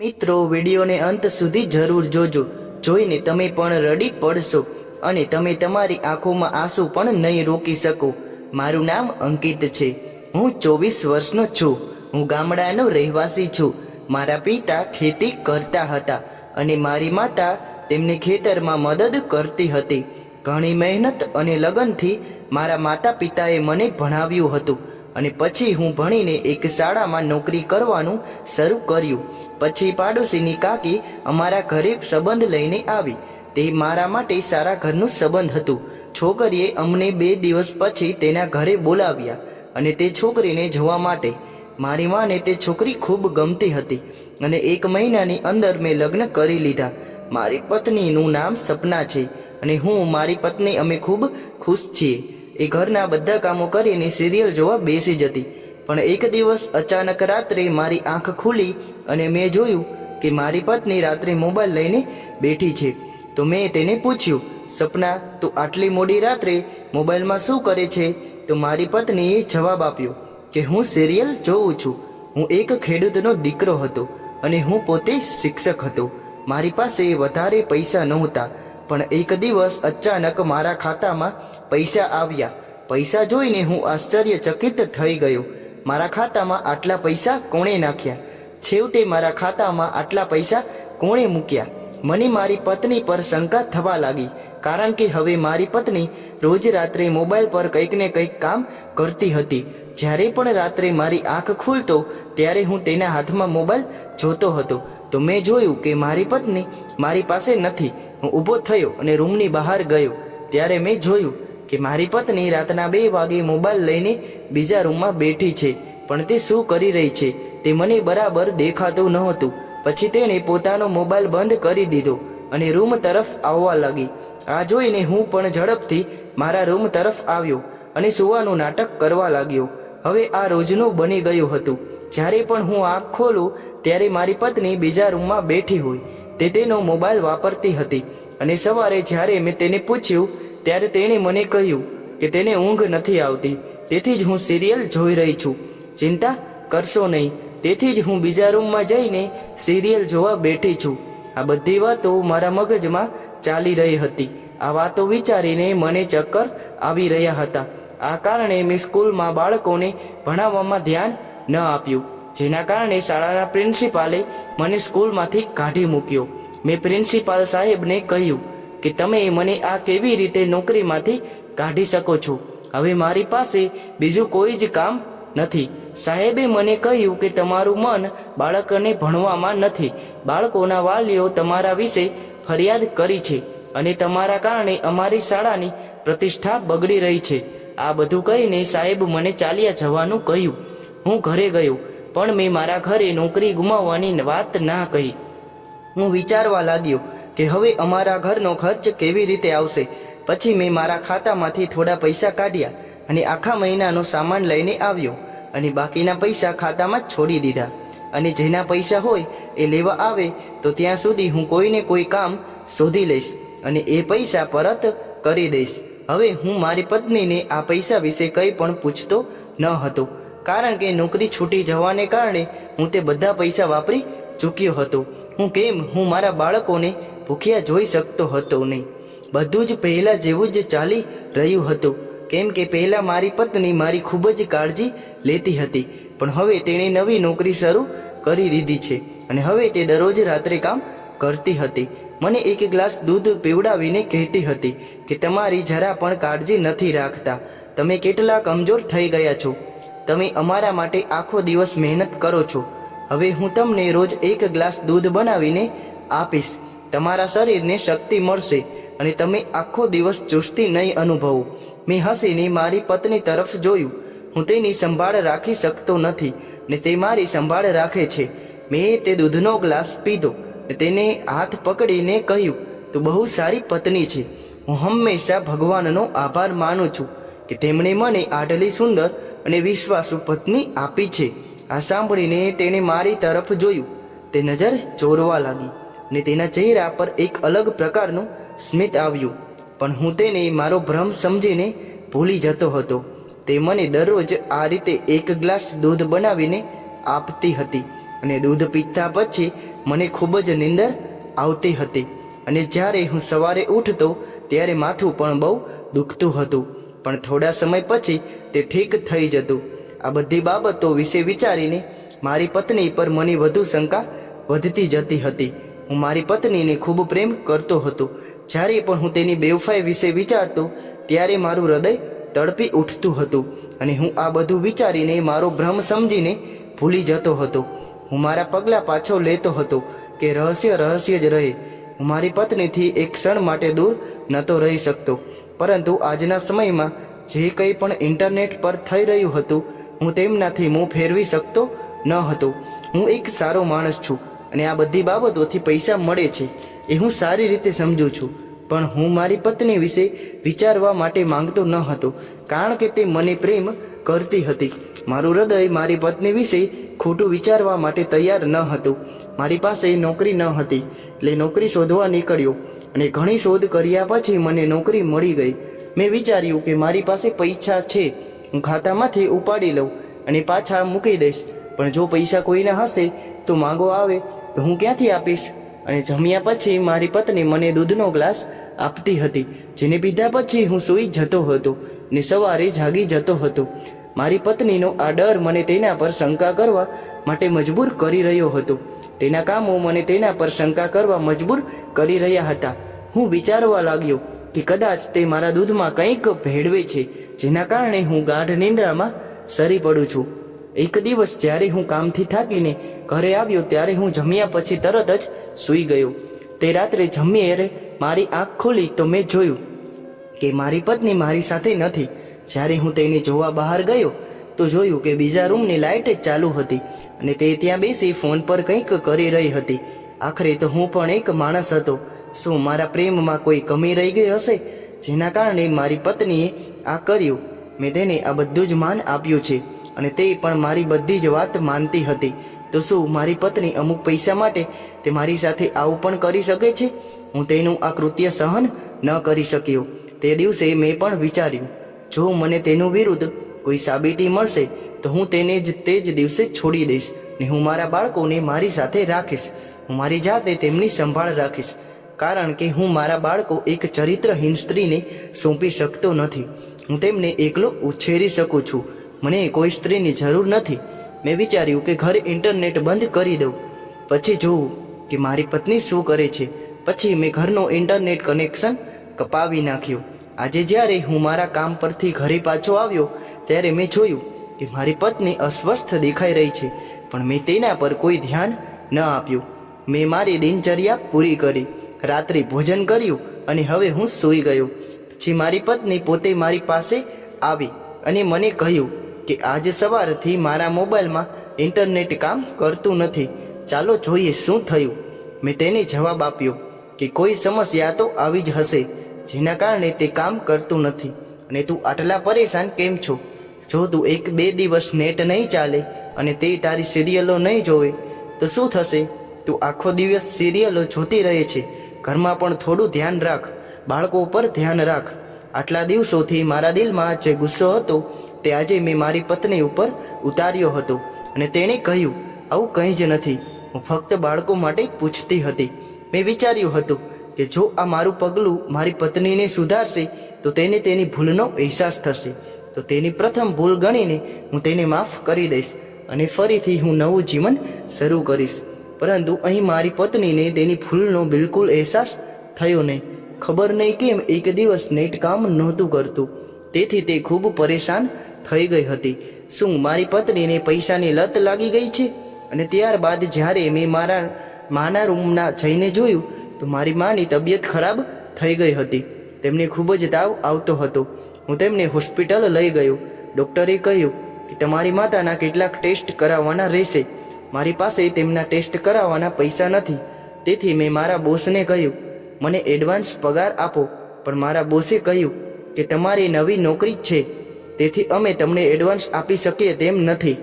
મિત્રો, વિડીયોને અંત સુધી જરૂર જોજો. જોઈને તમે પણ રડી પડશો અને તમે તમારી આંખોમાં આંસુ પણ નહીં રોકી શકો. મારું નામ અંકિત છે. હું ચોવીસ વર્ષનો છું. હું ગામડાનો રહેવાસી છું. મારા પિતા ખેતી કરતા હતા અને મારી માતા તેમને ખેતરમાં મદદ કરતી હતી. ઘણી મહેનત અને લગનથી મારા માતા પિતાએ મને ભણાવ્યું હતું. અને પછી હું ભણીને એક શાળામાં નોકરી કરવાનું શરૂ કર્યું. પછી પાડોશીની કાકી અમારા ઘરે સંબંધ લઈને આવી. તે મારા માટે સારા ઘરનું સંબંધ હતું. છોકરીએ અમને બે દિવસ પછી તેના ઘરે બોલાવ્યા અને તે છોકરીને જોવા માટે. મારી માને તે છોકરી ખૂબ ગમતી હતી અને એક મહિનાની અંદર મેં લગ્ન કરી લીધા. મારી પત્નીનું નામ સપના છે અને હું મારી પત્ની અમે ખૂબ ખુશ છીએ. એ ઘરના બધા કામો કરીને સિરિયલ જોવા બેસી જતી. પણ એક દિવસ અચાનક રાત્રે મારી આંખ ખુલી અને મેં જોયું કે મારી પત્ની રાત્રે મોબાઈલ લઈને બેઠી છે. તો મેં તેને પૂછ્યું, સપના, તું આટલી મોડી રાત્રે મોબાઈલમાં શું કરે છે? તો મારી પત્નીએ જવાબ આપ્યો કે, હું સિરિયલ જોઉં છું. હું એક ખેડૂતનો દીકરો હતો અને હું પોતે શિક્ષક હતો. મારી પાસે વધારે પૈસા નહોતા. પણ એક દિવસ અચાનક મારા ખાતામાં પૈસા આવ્યા. પૈસા જોઈને હું આશ્ચર્યચકિત થઈ ગયો. મારા ખાતામાં આટલા પૈસા કોણે નાખ્યા? છેવટે મારા ખાતામાં આટલા પૈસા કોણે મૂક્યા? મને મારી પત્ની પર શંકા થવા લાગી, કારણ કે હવે મારી પત્ની રોજ રાત્રે મોબાઈલ પર કંઈક ને કંઈક કામ કરતી હતી. જ્યારે પણ રાત્રે મારી આંખ ખુલતો, ત્યારે હું તેના હાથમાં મોબાઈલ જોતો હતો. તો મેં જોયું કે મારી પત્ની મારી પાસે નથી. હું ઊભો થયો અને રૂમની બહાર ગયો. ત્યારે મેં જોયું કે મારી પત્ની રાતના બે વાગે મોબાઈલ લઈને બીજા રૂમમાં બેઠી છે, પણ તે શું કરી રહી છે તે મને બરાબર દેખાતું નહોતું. પછી તેણે પોતાનો મોબાઈલ બંધ કરી દીધો અને રૂમ તરફ આવવા લાગી. આ જોઈને હું પણ ઝડપથી મારા રૂમ તરફ આવ્યો અને સુવાનું નાટક કરવા લાગ્યો. હવે આ રોજનું બની ગયું હતું. જ્યારે પણ હું આંખ ખોલું, ત્યારે મારી પત્ની બીજા રૂમમાં બેઠી હોય. તે તેનો મોબાઈલ વાપરતી હતી અને સવારે જ્યારે મેં તેને પૂછ્યું ત્યારે તેણે મને કહ્યું કે તેને ઊંઘ નથી આવતી, તેથી જ હું સિરિયલ જોઈ રહી છું. ચિંતા કરશો નહીં, તેથી જ હું બીજા રૂમમાં જઈને સિરિયલ જોવા બેઠી છું. આ બધી વાતો મારા મગજમાં ચાલી રહી હતી. આ વાતો વિચારીને મને ચક્કર આવી રહ્યા હતા. આ કારણે મેં સ્કૂલમાં બાળકોને ભણાવવામાં ધ્યાન ન આપ્યું, જેના કારણે શાળાના પ્રિન્સિપાલે મને સ્કૂલમાંથી કાઢી મૂક્યો. મેં પ્રિન્સિપાલ સાહેબને કહ્યું કે તમે મને આ કેવી રીતે નોકરીમાંથી કાઢી શકો છો? હવે મારી પાસે બીજું કોઈ જ કામ નથી. સાહેબે મને કહ્યું કે તમારું મન બાળકને ભણવામાં નથી. બાળકોના વાલીઓ તમારા વિશે ફરિયાદ કરી છે અને તમારા કારણે અમારી શાળાની પ્રતિષ્ઠા બગડી રહી છે. આ બધું કહીને સાહેબ મને ચાલ્યા જવાનું કહ્યું. હું ઘરે ગયો, પણ મેં મારા ઘરે નોકરી ગુમાવવાની વાત ના કહી. હું વિચારવા લાગ્યો કે હવે અમારા ઘરનો ખર્ચ કેવી રીતે આવશે? પછી મેં મારા ખાતામાંથી થોડા પૈસા કાઢ્યા અને આખા મહિનાનો સામાન લઈને આવ્યો અને બાકીના પૈસા ખાતામાં જ છોડી દીધા. અને જેના પૈસા હોય એ લેવા આવે તો ત્યાં સુધી હું કોઈને કોઈ કામ શોધી લઈશ અને એ પૈસા પરત કરી દઈશ. હવે હું મારી પત્નીને આ પૈસા વિશે કંઈ પણ પૂછતો ન હતો, કારણ કે નોકરી છૂટી જવાને કારણે હું તે બધા પૈસા વાપરી ચૂક્યો હતો. હું કેમ? હું મારા બાળકોને ભૂખ્યા જોઈ શકતો હતો નહીં. બધું જ પહેલા જેવું જ ચાલી રહ્યું હતું. કેમ કે પહેલા મારી પત્ની મારી ખૂબ જ કાળજી લેતી હતી, પણ હવે તેણે નવી નોકરી શરૂ કરી દીધી છે અને હવે તે દરરોજ રાત્રે કામ કરતી હતી. મને એક ગ્લાસ દૂધ પીવડાવીને કહેતી હતી કે, તમારી જરા પણ કાળજી નથી રાખતા. તમે કેટલા કમજોર થઈ ગયા છો. તમે અમારા માટે આખો દિવસ મહેનત કરો છો. હવે હું તમને રોજ એક ગ્લાસ દૂધ બનાવીને આપીશ. તમારા શરીરને શક્તિ મળશે અને તમે આખો દિવસ ચુસ્તી નહીં અનુભવો. મેં હસીને મારી પત્ની તરફ જોયું. હું તેની સંભાળ રાખી શકતો નથી ને તે મારી સંભાળ રાખે છે. મેં તે દૂધનો ગ્લાસ પીધો ને તેને હાથ પકડીને કહ્યું, તું બહુ સારી પત્ની છે. હું હંમેશા ભગવાનનો આભાર માનું છું કે તેમણે મને આટલી સુંદર અને વિશ્વાસુ પત્ની આપી છે. આ સાંભળીને તેણે મારી તરફ જોયું. તે નજર ચોરવા લાગી. ને તેના ચહેરા પર એક અલગ પ્રકારનું સ્મિત આવ્યું. પણ હું તેને મારો ભ્રમ સમજીને ભૂલી જતો હતો. તે મને દરરોજ આ રીતે એક ગ્લાસ દૂધ બનાવીને આપતી હતી અને દૂધ પીતા પછી મને ખૂબ જ નિંદર આવતી હતી. અને જ્યારે હું સવારે ઉઠતો ત્યારે માથું પણ બહુ દુખતું હતું. પણ થોડા સમય પછી તે ઠીક થઈ જતું. આ બધી બાબતો વિશે વિચારીને મારી પત્ની પર મને વધુ શંકા વધતી જતી હતી. હું મારી પત્નીને ખૂબ પ્રેમ કરતો હતો. જ્યારે પણ હું તેની બેવફાઈ વિશે વિચારતો, ત્યારે મારું હૃદય તડપી ઉઠતું હતું અને હું આ બધું વિચારીને મારો ભ્રમ સમજીને ભૂલી જતો હતો. હું મારા પગલાં પાછો લેતો હતો કે રહસ્ય રહસ્ય જ રહે. હું મારી પત્નીથી એક ક્ષણ માટે દૂર નહોતો રહી શકતો. પરંતુ આજના સમયમાં જે કંઈ પણ ઇન્ટરનેટ પર થઈ રહ્યું હતું, હું તેમનાથી મું ફેરવી શકતો ન હતો. હું એક સારો માણસ છું. અને આ બધી બાબતોથી પૈસા મળે છે એ હું સારી રીતે સમજું છું. પણ હું મારી પત્ની વિશે વિચારવા માટે માંગતો ન હતો, કારણ કે તે મને પ્રેમ કરતી હતી. મારું હૃદય મારી પત્ની વિશે ખોટું વિચારવા માટે તૈયાર ન હતું. મારી પાસે નોકરી ન હતી, એટલે નોકરી શોધવા નીકળ્યો અને ઘણી શોધ કર્યા પછી મને નોકરી મળી ગઈ. મેં વિચાર્યું કે મારી પાસે પૈસા છે, હું ખાતામાંથી ઉપાડી લઉં અને પાછા મૂકી દઈશ. પણ જો પૈસા કોઈના હશે તો માંગો આવે, તો હું ક્યાંથી આપીશ? અને જમ્યા પછી મારી પત્ની મને દૂધનો ગ્લાસ આપતી હતી, જેને પીધા પછી હું સૂઈ જતો હતો ને સવારે જાગી જતો હતો. મારી પત્નીનો આ ડર મને તેના પર શંકા કરવા માટે મજબૂર કરી રહ્યો હતો. તેના કામો મને તેના પર શંકા કરવા મજબૂર કરી રહ્યા હતા. હું વિચારવા લાગ્યો કે કદાચ તે મારા દૂધમાં કંઈક ભેળવે છે, જેના કારણે હું ગાઢ નિંદ્રામાં સરી પડું છું. એક દિવસ જ્યારે હું કામથી થાકીને ઘરે આવ્યો ત્યારે હું જમ્યા પછી તરત જ સૂઈ ગયો. તે રાત્રે જમીએ મારી આંખ ખોલી તો મેં જોયું કે મારી પત્ની મારી સાથે નથી. જ્યારે હું તેને જોવા બહાર ગયો તો જોયું કે બીજા રૂમની લાઇટ જ ચાલુ હતી અને તે ત્યાં બેસી ફોન પર કંઈક કરી રહી હતી. આખરે તો હું પણ એક માણસ હતો. શું મારા પ્રેમમાં કોઈ કમી રહી ગઈ હશે? જેના કારણે મારી પત્નીએ આ કર્યું. મેં તેને આ બધું જ માન આપ્યું છે. અને તે પણ મારી બધી જ વાત માનતી હતી. તો શું મારી પત્ની અમુક પૈસા માટે તે મારી સાથે આવું પણ કરી શકે છે? હું તેનું આ કૃત્ય સહન ન કરી શક્યો. તે દિવસે મેં પણ વિચાર્યું, જો મને તેનું વિરુદ્ધ કોઈ સાબિતી મળશે, તો હું તેને જ તે જ દિવસે છોડી દઈશ ને હું મારા બાળકોને મારી સાથે રાખીશ. હું મારી જાતે તેમની સંભાળ રાખીશ, કારણ કે હું મારા બાળકો એક ચરિત્રહીન સ્ત્રીને સોંપી શકતો નથી. હું તેમને એકલો ઉછેરી શકું છું. મને કોઈ સ્ત્રીની જરૂર નથી. મેં વિચાર્યું કે ઘરે ઇન્ટરનેટ બંધ કરી દઉં. પછી જોઉં કે મારી પત્ની શું કરે છે. પછી મેં ઘરનો ઇન્ટરનેટ કનેક્શન કપાવી નાખ્યું. આજે જ્યારે હું મારા કામ પરથી ઘરે પાછો આવ્યો, ત્યારે મેં જોયું કે મારી પત્ની અસ્વસ્થ દેખાઈ રહી છે, પણ મેં તેના પર કોઈ ધ્યાન ન આપ્યું. મેં મારી દિનચર્યા પૂરી કરી. રાત્રિ ભોજન કર્યું અને હવે હું સૂઈ ગયો. પછી મારી પત્ની પોતે મારી પાસે આવી અને મને કહ્યું કે આજે સવારથી મારા મોબાઈલમાં ઇન્ટરનેટ કામ કરતું નથી. ચાલો જોઈએ શું થયું. મેં તેને જવાબ આપ્યો કે કોઈ સમસ્યા તો આવી જ હશે, જેના કારણે તે કામ કરતું નથી. અને તું આટલા પરેશાન કેમ છો? જો તું એક બે દિવસ નેટ નહીં ચાલે અને તે તારી સિરિયલો નહીં જોવે, તો શું થશે? તું આખો દિવસ સિરિયલો જોતી રહે છે. ઘરમાં પણ થોડું ધ્યાન રાખ. બાળકો પર ધ્યાન રાખ. આટલા દિવસોથી મારા દિલમાં જે ગુસ્સો હતો તે આજે મેં મારી પત્ની ઉપર ઉતાર્યો હતો અને તેણે કહ્યું, આવું કંઈ જ નથી. હું ફક્ત બાળકો માટે પૂછતી હતી. મેં વિચાર્યું હતું કે જો આ મારું પગલું મારી પત્નીને સુધારશે, તો તેને તેની ભૂલનો અહેસાસ થશે. તો તેની પ્રથમ ભૂલ ગણીને હું તેને માફ કરી દઈશ અને ફરીથી હું નવું જીવન શરૂ કરીશ. પરંતુ અહીં મારી પત્નીને તેની ભૂલનો બિલકુલ અહેસાસ થયો નહીં. ખબર નહીં કેમ એક દિવસ નેટ કામ નહોતું કરતું. તેથી તે ખૂબ પરેશાન થઈ ગઈ હતી. શું મારી પત્નીને પૈસાની લત લાગી ગઈ છે? અને ત્યારબાદ જ્યારે મેં મારા માના રૂમના જઈને જોયું, તો મારી માની તબિયત ખરાબ થઈ ગઈ હતી. તેમને ખૂબ જ તાવ આવતો હતો. હું તેમને હોસ્પિટલ લઈ ગયો. ડૉક્ટરે કહ્યું કે તમારી માતાના કેટલાક ટેસ્ટ કરાવવાના રહેશે. મારી પાસે તેમના ટેસ્ટ કરાવવાના પૈસા નથી. તેથી મેં મારા બોસને કહ્યું, મને એડવાન્સ પગાર આપો. પણ મારા બોસે કહ્યું કે, તમારી નવી નોકરી છે. તેથી અમે તમને એડવાન્સ આપી શકીએ તેમ નથી.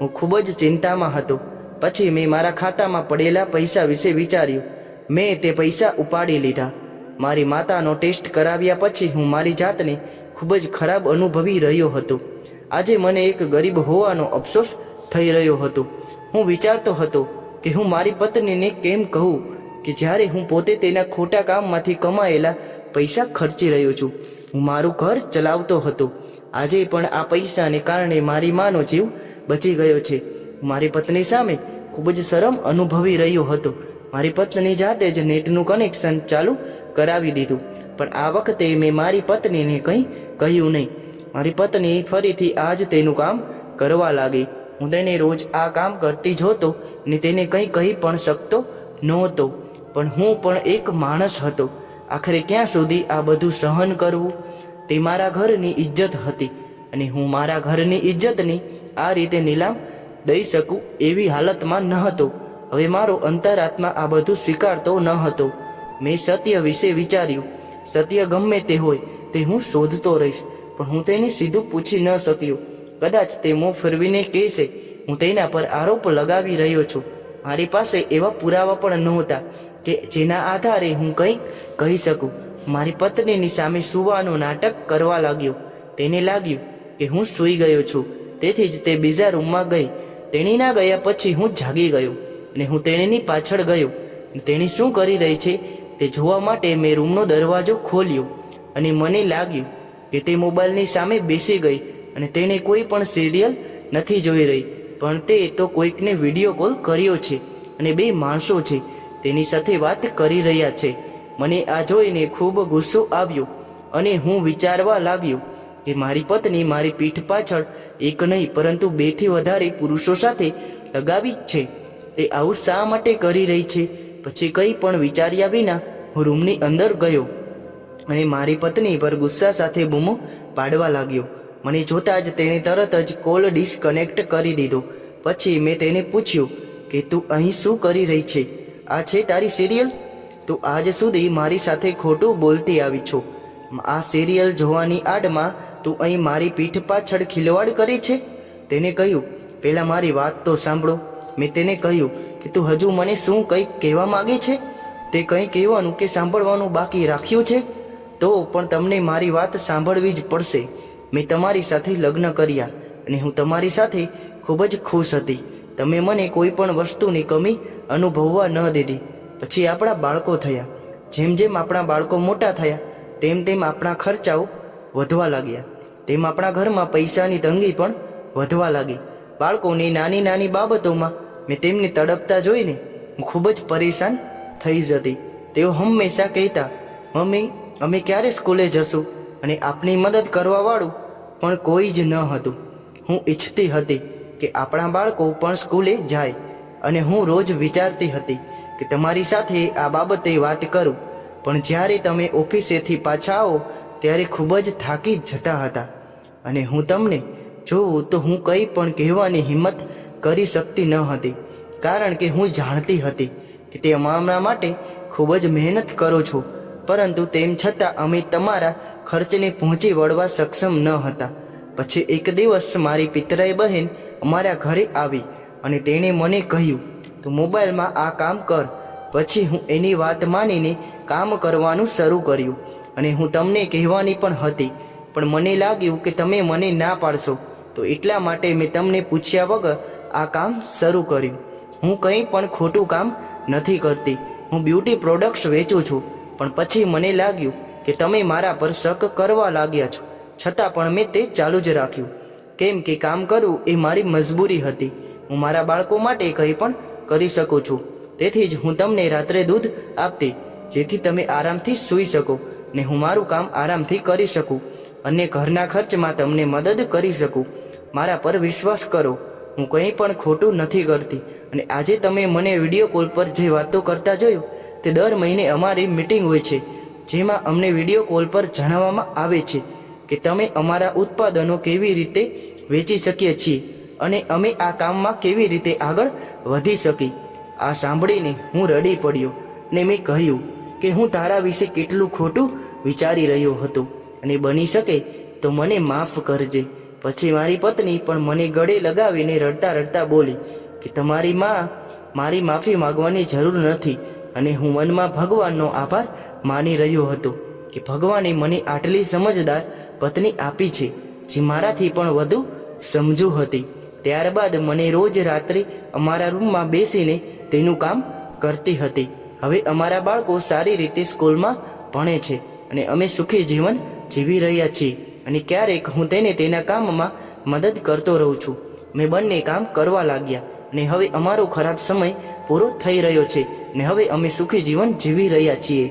હું ખૂબ જ ચિંતામાં હતો. પછી મેં મારા ખાતામાં પડેલા પૈસા વિશે વિચાર્યું. મેં તે પૈસા ઉપાડી લીધા. મારી માતાનો ટેસ્ટ કરાવ્યા પછી હું મારી જાતને ખૂબ જ ખરાબ અનુભવી રહ્યો હતો. આજે મને એક ગરીબ હોવાનો અફસોસ થઈ રહ્યો હતો. હું વિચારતો હતો કે હું મારી પત્નીને કેમ કહું કે જ્યારે હું પોતે તેના ખોટા કામમાંથી કમાયેલા પૈસા ખર્ચી રહ્યો છું. હું મારું ઘર ચલાવતો હતો. આજે પણ આ પૈસાને કારણે મારી માનો જીવ બચી ગયો છે. મારી પત્ની સામે ખૂબ જ શરમ અનુભવી રહ્યો હતો. મારી પત્ની જાતે જ નેટનું કનેક્શન ચાલુ કરાવી દીધું. પણ આ વખતે મેં મારી પત્નીને કંઈ કહ્યું નહીં. મારી પત્ની ફરીથી આજ તેનું કામ કરવા લાગી. હું તેને રોજ આ કામ કરતી જોતો ને તેને કંઈ કહી પણ શકતો નહોતો. પણ હું પણ એક માણસ હતો. આખરે ક્યાં સુધી આ બધું સહન કરવું? તે મારા ઘરની ઇજ્જત હતી અને હું મારા ઘરની ઇજ્જતની આ રીતે નીલામ દઈ શકું એવી હાલતમાં ન હતો. હવે મારો અંતરાત્મા આ બધું સ્વીકારતો ન હતો. મેં સત્ય વિશે વિચાર્યું. સત્ય ગમે તે હોય તે હું શોધતો રહીશ, પણ હું તેને સીધું પૂછી ન શક્યો. કદાચ તે મોં ફેરવીને કહેશે, હું તેના પર આરોપ લગાવી રહ્યો છું. મારી પાસે એવા પુરાવા પણ નહોતા કે જેના આધારે હું કંઈક કહી શકું. મારી પત્નીની સામે સુવાનું નાટક કરવા લાગ્યો. તેને લાગ્યું કે હું સૂઈ ગયો છું. તેથી જ તે બીજા રૂમમાં ગઈ. તેણીના ગયા પછી હું જાગી ગયો અને હું તેણીની પાછળ ગયો. તેણી શું કરી રહી છે તે જોવા માટે મેં રૂમનો દરવાજો ખોલ્યો અને મને લાગ્યું કે તે મોબાઈલની સામે બેસી ગઈ અને તેણે કોઈ પણ સિરિયલ નથી જોઈ રહી. પણ તે તો કોઈકને વીડિયો કોલ કર્યો છે અને બે માણસો છે. તેની સાથે વાત કરી રહ્યા છે. મને આ જોઈને ખૂબ ગુસ્સો આવ્યો અને હું વિચારવા લાગ્યો કે મારી પત્ની મારી પીઠ પાછળ એક નહીં, પરંતુ બેથી વધારે પુરુષો સાથે લગાવી જ છે. તે આવું શા માટે કરી રહી છે? પછી કંઈ પણ વિચાર્યા વિના હું રૂમની અંદર ગયો અને મારી પત્ની પર ગુસ્સા સાથે બૂમો પાડવા લાગ્યો. મને જોતા જ તેણે તરત જ કોલ ડિસ્કનેક્ટ કરી દીધો. પછી મેં તેને પૂછ્યું કે તું અહીં શું કરી રહી છે? આ છે તારી સિરિયલ? તું આજ સુધી મારી સાથે ખોટું બોલતી આવી છો. આ સિરિયલ જોવાની આડમાં તું અહીં મારી પીઠ પાછળ ખિલવાડ કરી છે? તેને કહ્યું પહેલાં મારી વાત તો સાંભળો. મેં તેને કહ્યું કે તું હજુ મને શું કંઈક કહેવા માગે છે? તે કંઈ કહેવાનું કે સાંભળવાનું બાકી રાખ્યું છે? તો પણ તમને મારી વાત સાંભળવી જ પડશે. મેં તમારી સાથે લગ્ન કર્યા અને હું તમારી સાથે ખૂબ જ ખુશ હતી. તમે મને કોઈ પણ વસ્તુની કમી અનુભવવા ન દીધી. પછી આપણા બાળકો થયા. જેમ જેમ આપણા બાળકો મોટા થયા, તેમ તેમ આપણા ખર્ચાઓ વધવા લાગ્યા. તેમ આપણા ઘરમાં પૈસાની તંગી પણ વધવા લાગી. બાળકોની નાની નાની બાબતોમાં મેં તેમને તડપતા જોઈને હું ખૂબ જ પરેશાન થઈ જતી. તેઓ હંમેશા કહેતા, મમ્મી, અમે ક્યારે સ્કૂલે જશું અને આપની મદદ કરવાવાળું પણ કોઈ જ ન હતું. હું ઈચ્છતી હતી કે આપણા બાળકો પણ સ્કૂલે જાય અને હું રોજ વિચારતી હતી કે તમારી સાથે આ બાબતે વાત કરું. પણ જ્યારે તમે ઓફિસેથી પાછા આવો, ત્યારે ખૂબ જ થાકી જતા હતા. અને હું તમને જોઉં તો હું કંઈ પણ કહેવાની હિંમત કરી શકતી ન હતી. કારણ કે હું જાણતી હતી કે તે અમારા માટે ખૂબ જ મહેનત કરો છો. પરંતુ તેમ છતાં અમે તમારા ખર્ચને પહોંચી વળવા સક્ષમ ન હતા. પછી એક દિવસ મારી પિતરાઈ બહેન અમારા ઘરે આવી અને તેણે મને કહ્યું તું મોબાઈલમાં આ કામ કર. પછી હું એની વાત માનીને કામ કરવાનું શરૂ કર્યું અને હું તમને કહેવાની પણ હતી. પણ મને લાગ્યું કે તમે મને ના પાડશો. તો એટલા માટે મેં તમને પૂછ્યા વગર આ કામ શરૂ કર્યું. હું કંઈ પણ ખોટું કામ નથી કરતી. હું બ્યુટી પ્રોડક્ટ્સ વેચું છું. પણ પછી મને લાગ્યું કે તમે મારા પર શક કરવા લાગ્યા છો. છતાં પણ મેં તે ચાલુ જ રાખ્યું. કેમ કે કામ કરવું એ મારી મજબૂરી હતી. હું મારા બાળકો માટે કંઈ પણ કરી શકું છું. તેથી જ હું તમને રાત્રે દૂધ આપતી, જેથી તમે આરામથી સૂઈ શકો ને હું મારું કામ આરામથી કરી શકું અને ઘરના ખર્ચમાં તમને મદદ કરી શકું. મારા પર વિશ્વાસ કરો, હું કંઈ પણ ખોટું નથી કરતી અને આજે તમે મને વીડિયો કોલ પર જે વાતો કરતા જોયું તે દર મહિને અમારી મીટિંગ હોય છે, જેમાં અમને વીડિયો કોલ પર જણાવવામાં આવે છે કે તમે અમારા ઉત્પાદનો કેવી રીતે વેચી શકીએ છીએ અને અમે આ કામમાં કેવી રીતે આગળ વધી શકી? આ સાંભળીને હું રડી પડ્યો ને મેં કહ્યું કે હું તારા વિશે કેટલું ખોટું વિચારી રહ્યો હતો અને બની શકે તો મને માફ કરજે. પછી મારી પત્ની પણ મને ગળે લગાવીને રડતા રડતા બોલી કે તમારી માં મારી માફી માંગવાની જરૂર નથી અને હું મનમાં ભગવાનનો આભાર માની રહ્યો હતો કે ભગવાને મને આટલી સમજદાર પત્ની આપી છે, જે મારાથી પણ વધુ સમજુ હતી. ત્યારબાદ મને રોજ રાત્રે અમારા રૂમમાં બેસીને તેનું કામ કરતી હતી. હવે અમારા બાળકો સારી રીતે સ્કૂલમાં ભણે છે અને અમે સુખી જીવન જીવી રહ્યા છીએ અને ક્યારેક હું તેને તેના કામમાં મદદ કરતો રહું છું. મેં બંને કામ કરવા લાગ્યા અને હવે અમારો ખરાબ સમય પૂરો થઈ રહ્યો છે ને હવે અમે સુખી જીવન જીવી રહ્યા છીએ.